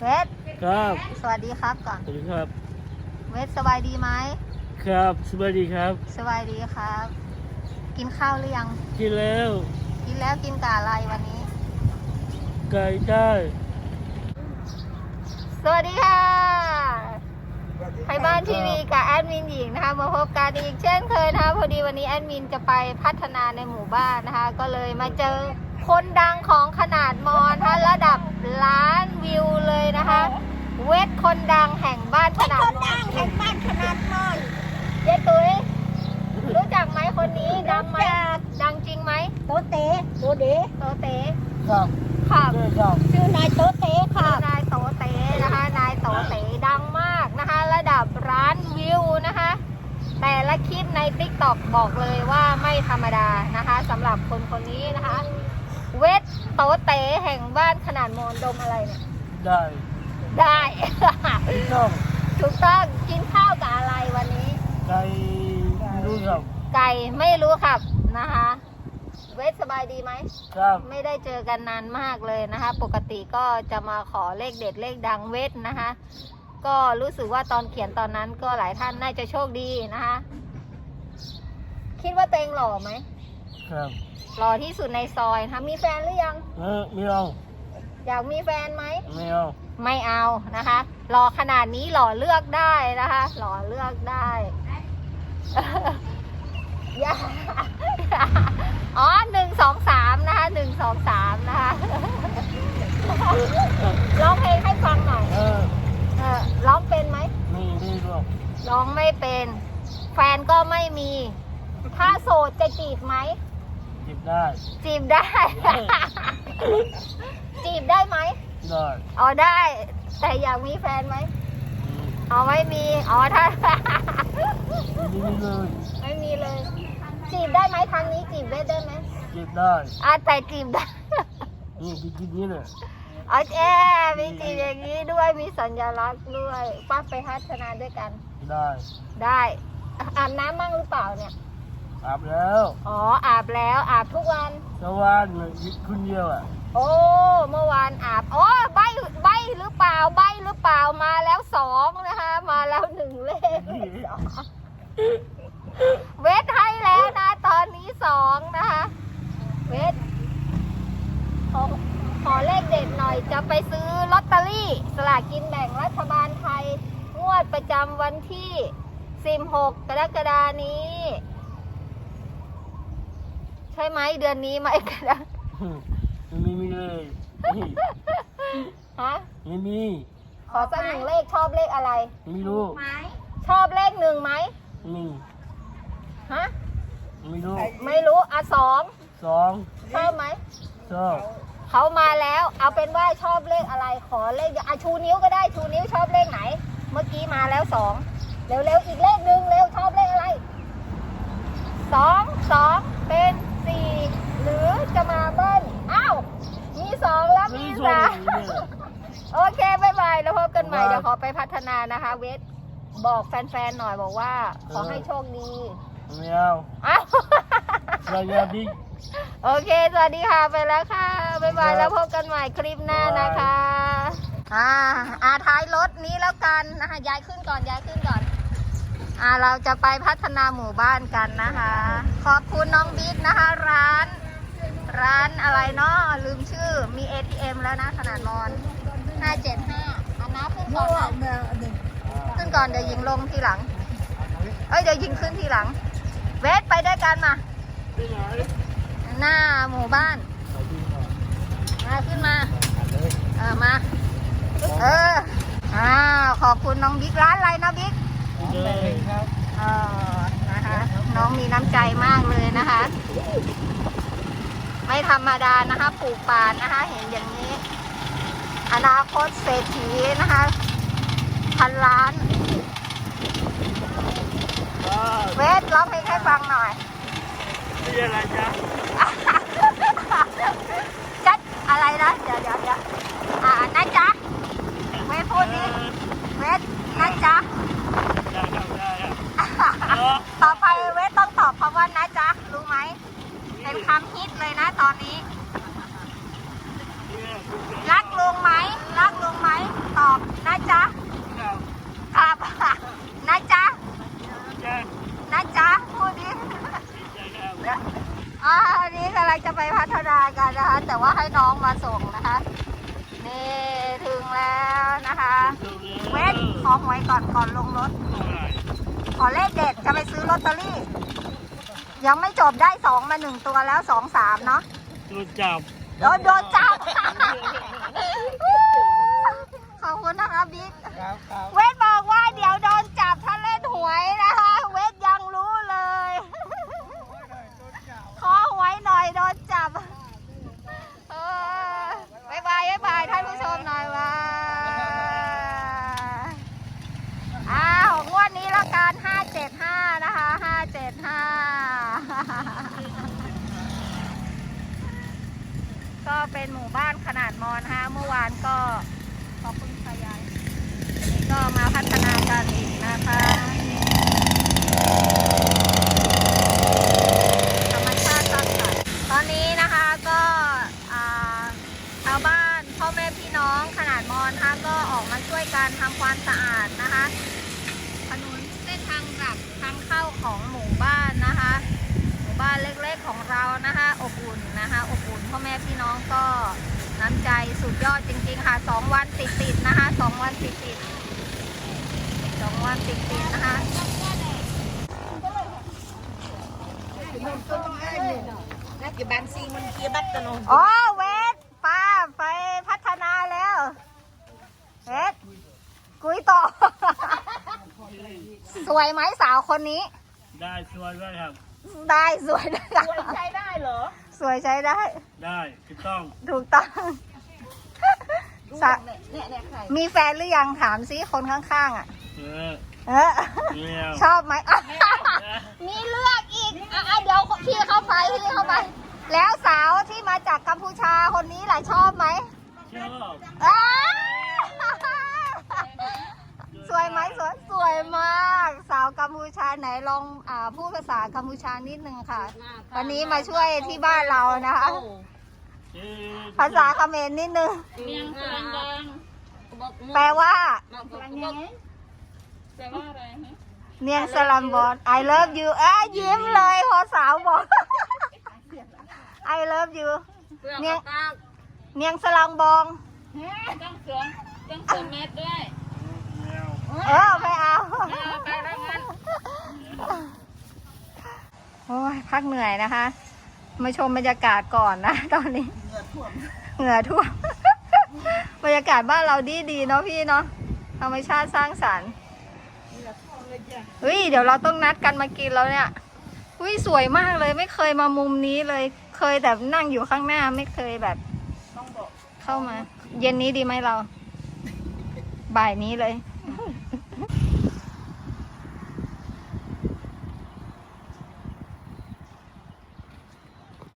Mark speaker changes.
Speaker 1: เวท
Speaker 2: ครับ
Speaker 1: สวัสดีครับก่อน
Speaker 2: สวัสดีครับ
Speaker 1: เวทสบายดีไหม
Speaker 2: ครับสวัสดีครับ
Speaker 1: สบายดีครับ กินข้าวหรือยัง
Speaker 2: กินแล้ว
Speaker 1: กินแล้วกินกับอะไรวันนี้
Speaker 2: ไก่ได้
Speaker 1: สวัสดีค่ะไทยบ้านทีวีกับแอดมินหญิงนะคะมาพบกันอีกเช่นเคยนะคะพอดีวันนี้แอดมินจะไปพัฒนาในหมู่บ้านนะคะ ก็เลยมาเจอคนดังของขนาดมอญนะคะระดับ ล้านวิวเลยนะคะ เวทคนดังแห่งบ้านขนาดมอญแห่งบ้านขนาดมอญเจ๊ตุ้ยรู้จักไหมคนนี้ดังไหมดังจริงไหม
Speaker 3: โตเตโตเด
Speaker 1: โตเต๋
Speaker 2: ครับ
Speaker 1: ค่ะ
Speaker 2: ได้ครับ
Speaker 3: ชื่อนายโตเต
Speaker 1: ค่ะ
Speaker 3: ค่ะ
Speaker 1: นายโตเต๋นะคะ นายโตเต๋ดังมากนะคะ ระดับร้านวิวนะคะ แต่ละคลิปใน t ิ k t o k บอกเลยว่าไม่ธรรมดานะคะสำหรับคนคนนี้นะคะ เวทโตเต๋แห่งบ้านขนาดมนดมอะไรเนี่ย
Speaker 2: ได้
Speaker 1: ได้
Speaker 2: ต้อง
Speaker 1: ถูกต้องกินข้าวกับอะไรวันนี้
Speaker 2: ไก่รู้ครับ
Speaker 1: ไก่ไม่รู้ครับนะคะ เวทสบายดีไหม
Speaker 2: ครับ
Speaker 1: ไม่ได้เจอกันนานมากเลยนะคะ ปกติก็จะมาขอเลขเด็ดเลขดังเวทนะคะ ก็รู้สึกว่าตอนเขียนตอนนั้นก็หลายท่านน่าจะโชคดีนะคะ คิดว่าตัวเองหล่อไหม
Speaker 2: ครับ
Speaker 1: หล่อที่สุดในซอยนะคะมีแฟนหรือยัง
Speaker 2: เออไม่เอา
Speaker 1: อยากมีแฟนไหม
Speaker 2: ไม่เอา
Speaker 1: ไม่เอานะคะ หล่อขนาดนี้หล่อเลือกได้นะคะ หล่อเลือกได้ อย่าอ๋อหนึ่งสองสามนะคะหนึ่งสองสามนะคะร้องเพลงให้ฟังหน่อย
Speaker 2: เออ
Speaker 1: เออร้องเป็นไหม
Speaker 2: ไม่ได้หรอก
Speaker 1: ร้องไม่เป็น แฟนก็ไม่มี ถ้าโสดจะจีบไหม
Speaker 2: จิบได้
Speaker 1: จีบได้ จีบได้ไหม
Speaker 2: ได้
Speaker 1: อ๋อได้ แต่อยากมีแฟนไหม
Speaker 2: อืม
Speaker 1: อ๋อไม่มีอ๋อถ้า
Speaker 2: ไม่มีเลย
Speaker 1: ไม่มีเลย จีบได้ไหมทางนี้จีบได้ได้ไหม
Speaker 2: จิบได้
Speaker 1: อะแต่จีบได้
Speaker 2: นี่กินกินนี่เลย
Speaker 1: อ๋อแจ้มีจีบอย่างนี้ด้วยมีสัญลักษณ์ด้วยป้าไปพัฒนาด้วยกัน
Speaker 2: ได้
Speaker 1: ได้อาบน้ำมั่งหรือเปล่าเนี่ย
Speaker 2: อาบแล้ว
Speaker 1: อ๋ออาบแล้วอาบทุกวัน
Speaker 2: ตะวันคุณเดียวอะ
Speaker 1: โอ้เมื่อวานอาบโอ้ใบใบหรือเปล่าใบหรือเปล่ามาแล้วสองนะคะ มาแล้วหนึ่งเลขเวทให้แล้วนะ ตอนนี้สองนะคะ เวทขอขอเลขเด็ดหน่อยจะไปซื้อลอตเตอรี่ สลากกินแบ่งรัฐบาลไทย งวดประจำวันที่ 16 กรกฎานี้ใช่ไหมเดือนนี้ไหมกระดา
Speaker 2: ไม่มีเลยนี่
Speaker 1: ฮะ
Speaker 2: ไม่มี
Speaker 1: ขอสักหนึ่งเลขชอบเลขอะไร
Speaker 2: ไม่รู้
Speaker 1: ชอบเลขหนึ่งไหม
Speaker 2: มี
Speaker 1: ฮะ
Speaker 2: ไม่รู้
Speaker 1: ไม่รู้อะสอง
Speaker 2: สอง
Speaker 1: ชอบไหม
Speaker 2: สอง
Speaker 1: เขามาแล้วเอาเป็นว่าชอบเลขอะไรขอเลขอะชูนิ้วก็ได้ชูนิ้วชอบเลขไหน เมื่อกี้มาแล้วสองเร็วๆอีกเลขหนึ่งเร็วชอบเลขอะไรสองสองเป็นสี่หรือจะมาเบิ้ลอ้าวมีสองแล้วมีสามโอเคบายบายแล้วพบกันใหม่เดี๋ยวขอไปพัฒ นานะคะเวทบอกแฟนๆหน่อยบอกว่า ขอให้โชคดี
Speaker 2: ไม่เอา
Speaker 1: อ้าว
Speaker 2: เราอย่าดิ้ง
Speaker 1: โอเค สวัสดีค่ะไปแล้วค่ะ บ๊ายบายแล้วพบกันใหม่คลิปหน้านะคะ อ่าอ่าท้ายรถนี้แล้วกันนะคะย้ายขึ้นก่อนย้ายขึ้นก่อน อ่าเราจะไปพัฒนาหมู่บ้านกันนะคะ ขอบคุณน้องบิ๊กนะคะ ร้าน ร้านอะไรเนาะลืมชื่อมี ATM แล้วนะขนาดนอน575อั นนะขึ้นก่อนนะขึ้นก่อนเดี๋ยวยิงลงทีหลัง เอ้ยเดี๋ยวยิงขึ้นทีหลัง เวทไปด้วยกันมา
Speaker 2: ที่ไหน
Speaker 1: หน้าหมู่บ้านมาขึ้นมาเออมาเอออ้าวขอบคุณน้องบิ๊กร้านอะไรนะบิ๊ก
Speaker 2: เลยครับ
Speaker 1: เออนะคะน้องมีน้ำใจมากเลยนะคะ ไม่ธรรมดานะคะปลูกป่านนะคะ เห็นอย่างนี้ อนาคตเศรษฐีนะคะพันล้าน เวทร้องเพลงให้ฟังหน่อย
Speaker 2: นี่อะไรจ๊ะ
Speaker 1: จัดอะไรนะ เดี๋ยวเดี๋ยวเดี๋ยวอ่านะจ๊ะเวทพูดนี้เวทนะจ๊ะ
Speaker 2: ได้ครับได้ครับ
Speaker 1: ต่อไปเวทต้องตอบคำว่านะจ๊ะ รู้ไหม เป็นคำฮิตเลยนะตอนนี้ รักลุงไหม รักลุงไหม ต นะคะ
Speaker 2: ถูกแล้ว
Speaker 1: เวทขอหวยก่อนก่อนลงรถ
Speaker 2: เท่าไหร่
Speaker 1: ขอเลขเด็ดจะไปซื้อลอตเตอรี่ ยังไม่จบได้สองมาหนึ่งตัวแล้วสองสามเนาะ
Speaker 2: ตัวจับ
Speaker 1: โดนโดนจับขอบคุณนะคะบิ๊ก
Speaker 2: ครับครับ
Speaker 1: เวทบอกว่าเดี๋ยวโดนจับถ้าเล่นหวยนะคะ เวทยังรู้เลย ขอหวยหน่อยโดนจับเออบายบายบายบายท่านผู้ชมหน่อยว่าอ้าวงวดนี้ละกัน575 นะคะ 575 ก็ เป็นหมู่บ้านขนาดมอนฮะเมื่อวานก็ขอบคุณค่ะยายนนี้ก็มาพัฒนากันอีกนะคะธรรมชาติสร้างสรรค์ตอนนี้นะคะก็ชาวบ้านพ่อแม่พี่น้องขนาดมอนนะคะก็ออกมาช่วยกันทำความสะอาดนะคะถนนเส้นทางหลักทางเข้าของหมู่บ้านนะคะ หมู่บ้านเล็กๆของเรานะคะ อบอุ่นนะคะอบอุ่น พ่อแม่พี่น้องก็น้ำใจสุดยอดจริงๆค่ะสองวันติดๆนะคะสองวันติดๆสองวันติดๆนะคะ
Speaker 3: นักกีบันซิงมันเกียบัตตโน
Speaker 1: อ๋อเวทป้าไปพัฒนาแล้วเวทกุยต่อ สวยไหมสาวคนนี้
Speaker 2: ได้ช่วยด้วยครับ
Speaker 1: ได้สวยได้
Speaker 3: ใช้ได้เหรอ
Speaker 1: สวยใช้ได้
Speaker 2: ได้ถูกต้อง
Speaker 1: ถูกต้องสะ
Speaker 3: เนี่ยเนี่ยใคร
Speaker 1: มีแฟนหรือยังถามซิคนข้างๆอะ
Speaker 2: เออ
Speaker 1: เออ
Speaker 2: เลี้ยว
Speaker 1: ชอบไหมอะมีเลือกอีกอะอะเดี๋ยวพี่เข้าไปพี่เข้าไป แล้วสาวที่มาจากกัมพูชาคนนี้ล่ะชอบไหม
Speaker 2: ชอบ
Speaker 1: อ้าวสวยไหมสวยสวยมาก สาวกัมพูชาไหนลองอ่าพูดภาษากัมพูชานิดนึงค่ะ วันนี้มาช่วยที่บ้านเรานะคะ
Speaker 2: เอ๊ะ
Speaker 1: ภาษาเขมรนิดนึง
Speaker 3: เมียงพลังแดง
Speaker 1: แปลว่า
Speaker 3: พลังแดงแปลว่าอะไรฮะ
Speaker 1: เนียงสลัมบอล I love you เอ้ยยิ้มเลยพอสาวบอก I love you
Speaker 3: เปลือก
Speaker 1: เนี่ย
Speaker 3: ตา
Speaker 1: เนียงสลังบอง
Speaker 3: ต้องสวมต้องสวมเม็ดด้วย
Speaker 2: เอ
Speaker 1: อไม่เอาโอ้ยพักเหนื่อยนะคะ มาชมบรรยากาศก่อนนะ ตอนนี้ เหงื่อท่วมบรรยากาศบ้านเราดีดีเนาะพี่เนาะธรรมชาติสร้างสรรค์เฮ้ยเดี๋ยวเราต้องนัดกันมากินแล้วเนี่ยอุ้ยสวยมากเลยไม่เคยมามุมนี้เลย เคยแต่นั่งอยู่ข้างหน้าไม่เคยแบบเข้ามา เย็นนี้ดีไหมเรา บ่ายนี้เลย